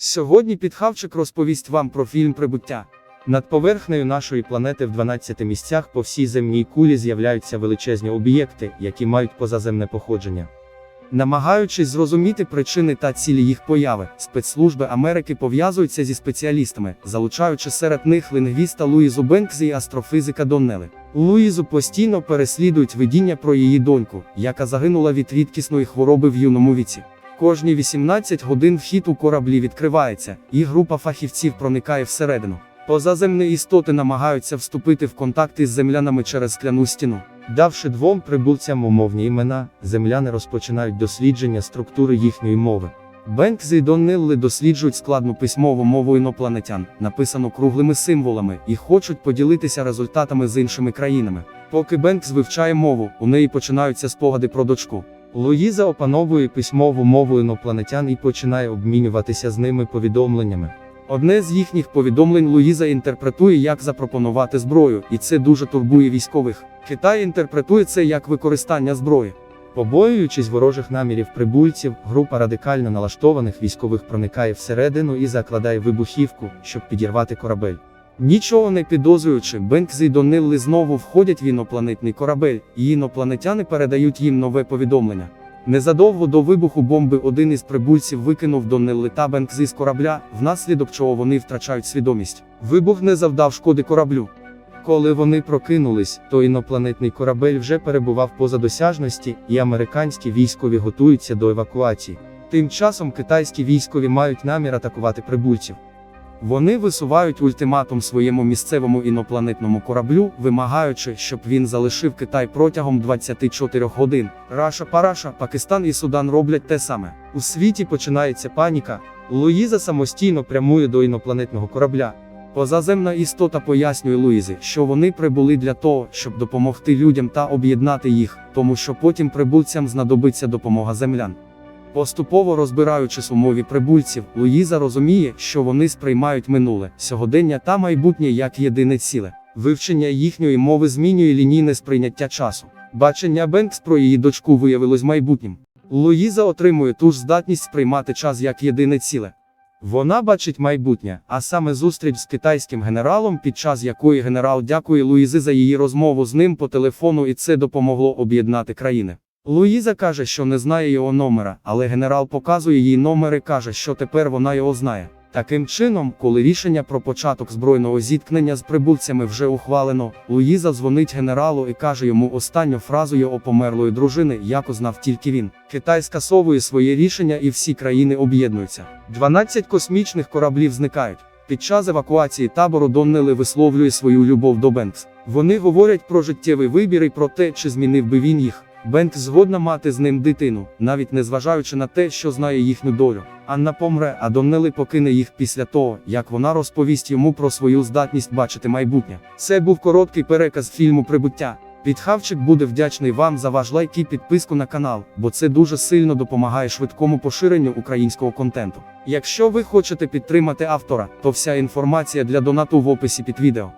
Сьогодні підхавчик розповість вам про фільм Прибуття. Над поверхнею нашої планети в 12 місцях по всій земній кулі з'являються величезні об'єкти, які мають позаземне походження. Намагаючись зрозуміти причини та цілі їх появи, спецслужби Америки пов'язуються зі спеціалістами, залучаючи серед них лінгвіста Луїзу Бенкс і астрофізика Доннели. Луїзу постійно переслідують видіння про її доньку, яка загинула від рідкісної хвороби в юному віці. Кожні 18 годин вхід у кораблі відкривається, і група фахівців проникає всередину. Позаземні істоти намагаються вступити в контакт із землянами через скляну стіну. Давши двом прибульцям умовні імена, земляни розпочинають дослідження структури їхньої мови. Бенкс і Доннелли досліджують складну письмову мову інопланетян, написану круглими символами, і хочуть поділитися результатами з іншими країнами. Поки Бенкс вивчає мову, у неї починаються спогади про дочку. Луїза опановує письмову мову інопланетян і починає обмінюватися з ними повідомленнями. Одне з їхніх повідомлень Луїза інтерпретує як запропонувати зброю, і це дуже турбує військових. Китай інтерпретує це як використання зброї. Побоюючись ворожих намірів прибульців, група радикально налаштованих військових проникає всередину і закладає вибухівку, щоб підірвати корабель. Нічого не підозрюючи, Бенкс і Донилли знову входять в інопланетний корабель, і інопланетяни передають їм нове повідомлення. Незадовго до вибуху бомби один із прибульців викинув Доннелли та Бенкс із корабля, внаслідок чого вони втрачають свідомість. Вибух не завдав шкоди кораблю. Коли вони прокинулись, то інопланетний корабель вже перебував поза досяжності, і американські військові готуються до евакуації. Тим часом китайські військові мають намір атакувати прибульців. Вони висувають ультиматум своєму місцевому інопланетному кораблю, вимагаючи, щоб він залишив Китай протягом 24 годин. Раша Параша, Пакистан і Судан роблять те саме. У світі починається паніка. Луїза самостійно прямує до інопланетного корабля. Позаземна істота пояснює Луїзі, що вони прибули для того, щоб допомогти людям та об'єднати їх, тому що потім прибульцям знадобиться допомога землян. Поступово розбираючись у мові прибульців, Луїза розуміє, що вони сприймають минуле, сьогодення та майбутнє як єдине ціле. Вивчення їхньої мови змінює лінійне сприйняття часу. Бачення Бенкс про її дочку виявилось майбутнім. Луїза отримує ту ж здатність сприймати час як єдине ціле. Вона бачить майбутнє, а саме зустріч з китайським генералом, під час якої генерал дякує Луїзи за її розмову з ним по телефону, і це допомогло об'єднати країни. Луїза каже, що не знає його номера, але генерал показує їй номер і каже, що тепер вона його знає. Таким чином, коли рішення про початок збройного зіткнення з прибульцями вже ухвалено, Луїза дзвонить генералу і каже йому останню фразу його померлої дружини, яку знав тільки він. Китай скасовує своє рішення і всі країни об'єднуються. 12 космічних кораблів зникають. Під час евакуації табору Доннели висловлює свою любов до Бенкс. Вони говорять про життєвий вибір і про те, чи змінив би він їх. Бенкс згодна мати з ним дитину, навіть незважаючи на те, що знає їхню долю. Анна помре, а Доннели покине їх після того, як вона розповість йому про свою здатність бачити майбутнє. Це був короткий переказ фільму Прибуття. Підхавчик буде вдячний вам за ваш лайк і підписку на канал, бо це дуже сильно допомагає швидкому поширенню українського контенту. Якщо ви хочете підтримати автора, то вся інформація для донату в описі під відео.